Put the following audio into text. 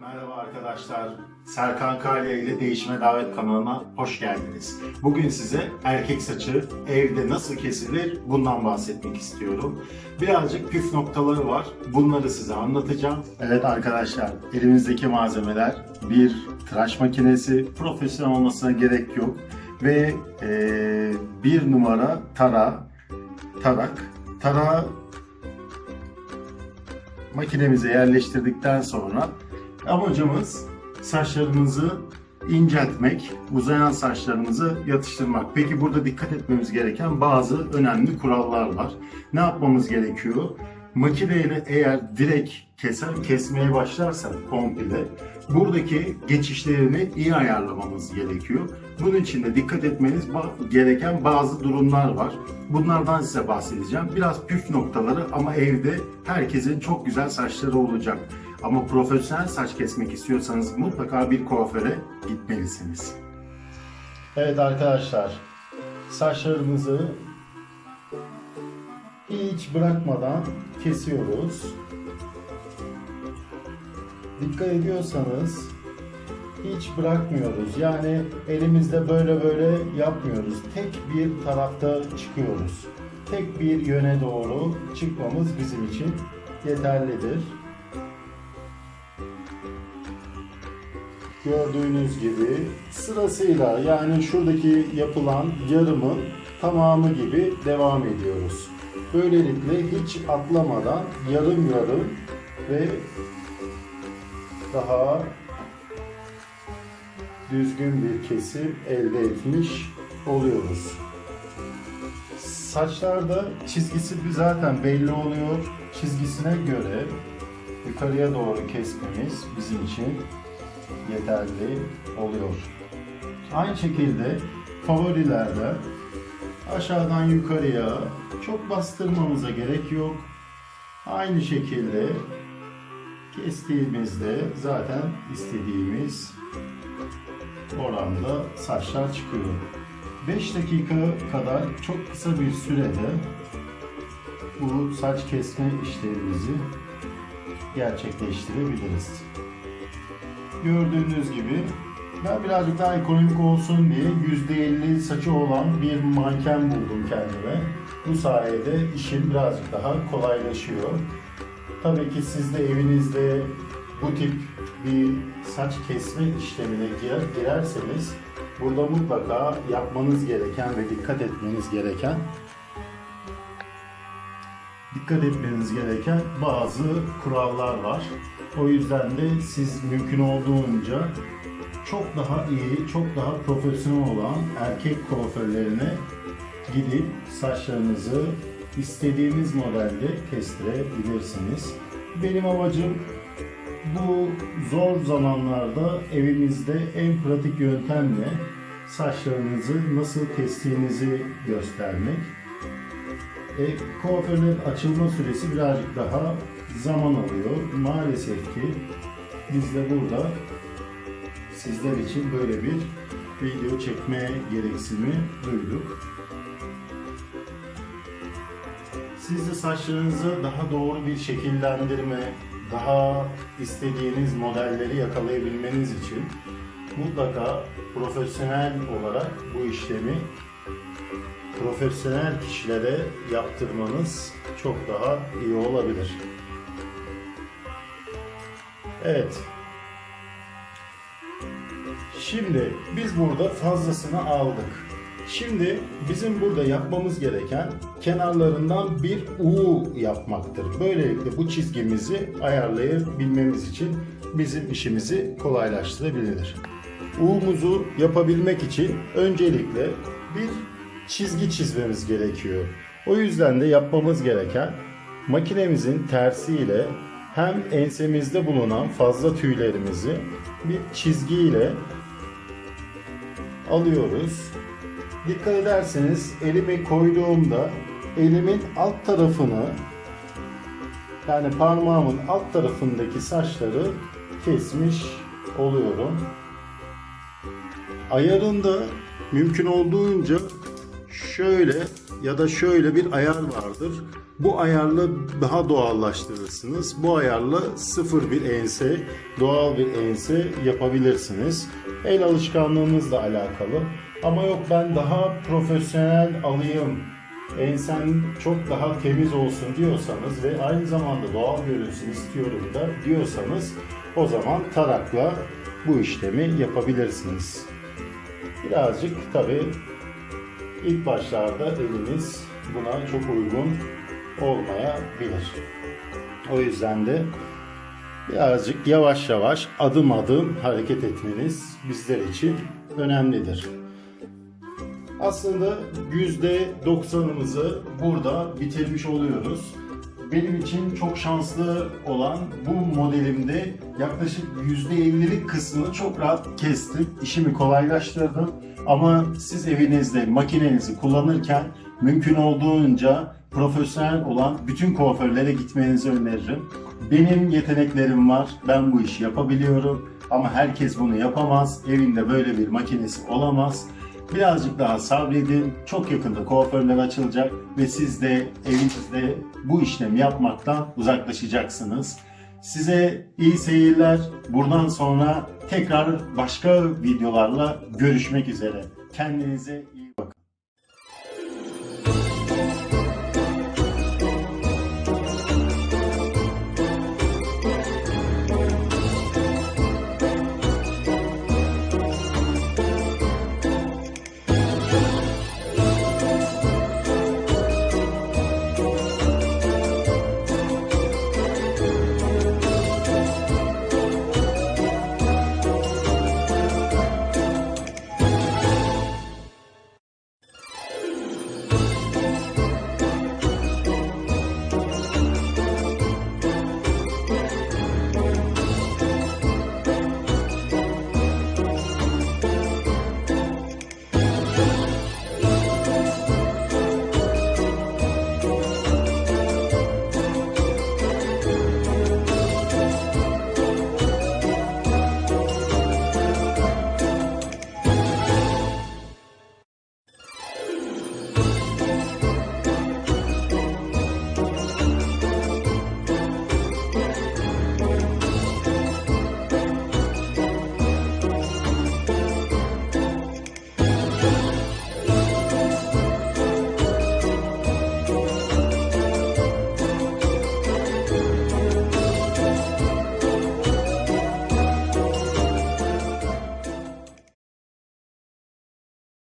Merhaba arkadaşlar. Serkan Kalya ile Değişime Davet kanalına hoş geldiniz. Bugün size erkek saçı evde nasıl kesilir bundan bahsetmek istiyorum. Birazcık püf noktaları var. Bunları size anlatacağım. Evet arkadaşlar, elimizdeki malzemeler bir tıraş makinesi. Profesyonel olmasına gerek yok. Ve eee, bir numara tara, tarak. Tarağı makinemize yerleştirdikten sonra amacımız saçlarımızı inceltmek, uzayan saçlarımızı yatıştırmak. Peki burada dikkat etmemiz gereken bazı önemli kurallar var. Ne yapmamız gerekiyor? Makineyle eğer direkt keser, kesmeye başlarsak komple buradaki geçişlerini iyi ayarlamamız gerekiyor. Bunun için de dikkat etmeniz gereken bazı durumlar var. Bunlardan size bahsedeceğim. Biraz püf noktaları ama evde herkesin çok güzel saçları olacak. Ama profesyonel saç kesmek istiyorsanız mutlaka bir kuaföre gitmelisiniz. Evet arkadaşlar, saçlarımızı hiç bırakmadan kesiyoruz. Dikkat ediyorsanız hiç bırakmıyoruz. Yani elimizde böyle böyle yapmıyoruz. Tek bir tarafta çıkıyoruz. Tek bir yöne doğru çıkmamız bizim için yeterlidir. Gördüğünüz gibi sırasıyla yani şuradaki yapılan yarımın tamamı gibi devam ediyoruz. Böylelikle hiç atlamadan yarım yarım ve daha düzgün bir kesim elde etmiş oluyoruz. Saçlarda çizgisi zaten belli oluyor. Çizgisine göre yukarıya doğru kesmemiz bizim için yeterli oluyor. Aynı şekilde favorilerde aşağıdan yukarıya çok bastırmamıza gerek yok. Aynı şekilde kestiğimizde zaten istediğimiz oranda saçlar çıkıyor. 5 dakika kadar çok kısa bir sürede bu saç kesme işlemimizi gerçekleştirebiliriz. Gördüğünüz gibi ben birazcık daha ekonomik olsun diye %50 saçı olan bir manken buldum kendime. Bu sayede işim birazcık daha kolaylaşıyor. Tabii ki siz de evinizde bu tip bir saç kesme işlemine girer, girerseniz burada mutlaka yapmanız gereken ve dikkat etmeniz gereken dikkat etmeniz gereken bazı kurallar var. O yüzden de siz mümkün olduğunca çok daha iyi, çok daha profesyonel olan erkek kuaförlerine gidip saçlarınızı istediğiniz modelde kestirebilirsiniz. Benim amacım bu zor zamanlarda evinizde en pratik yöntemle saçlarınızı nasıl kestiğinizi göstermek. E, kuaförün açılma süresi birazcık daha zaman alıyor. Maalesef ki biz de burada sizler için böyle bir video çekme gereksinimi duyduk. Siz de saçlarınızı daha doğru bir şekillendirme, daha istediğiniz modelleri yakalayabilmeniz için mutlaka profesyonel olarak bu işlemi profesyonel kişilere yaptırmanız çok daha iyi olabilir. Evet. Şimdi biz burada fazlasını aldık. Şimdi bizim burada yapmamız gereken kenarlarından bir U yapmaktır. Böylelikle bu çizgimizi ayarlayabilmemiz için bizim işimizi kolaylaştırabilir. U'muzu yapabilmek için öncelikle bir çizgi çizmemiz gerekiyor. O yüzden de yapmamız gereken makinemizin tersiyle hem ensemizde bulunan fazla tüylerimizi bir çizgiyle alıyoruz. Dikkat ederseniz elimi koyduğumda elimin alt tarafını yani parmağımın alt tarafındaki saçları kesmiş oluyorum. Ayarında mümkün olduğunca şöyle ya da şöyle bir ayar vardır. Bu ayarla daha doğallaştırırsınız. Bu ayarla sıfır bir ense, doğal bir ense yapabilirsiniz. El alışkanlığınızla alakalı. Ama yok ben daha profesyonel alayım, ensen çok daha temiz olsun diyorsanız ve aynı zamanda doğal görünsün istiyorum da diyorsanız o zaman tarakla bu işlemi yapabilirsiniz. Birazcık tabi ilk başlarda eliniz buna çok uygun olmayabilir. O yüzden de birazcık yavaş yavaş adım adım hareket etmeniz bizler için önemlidir. Aslında %90'ımızı burada bitirmiş oluyoruz. Benim için çok şanslı olan bu modelimde yaklaşık %50'lik kısmını çok rahat kestim. İşimi kolaylaştırdım. Ama siz evinizde makinenizi kullanırken mümkün olduğunca profesyonel olan bütün kuaförlere gitmenizi öneririm. Benim yeteneklerim var. Ben bu işi yapabiliyorum. Ama herkes bunu yapamaz. Evinde böyle bir makinesi olamaz. Birazcık daha sabredin. Çok yakında kuaförler açılacak ve siz de evinizde bu işlemi yapmaktan uzaklaşacaksınız. Size iyi seyirler. Buradan sonra tekrar başka videolarla görüşmek üzere. Kendinize iyi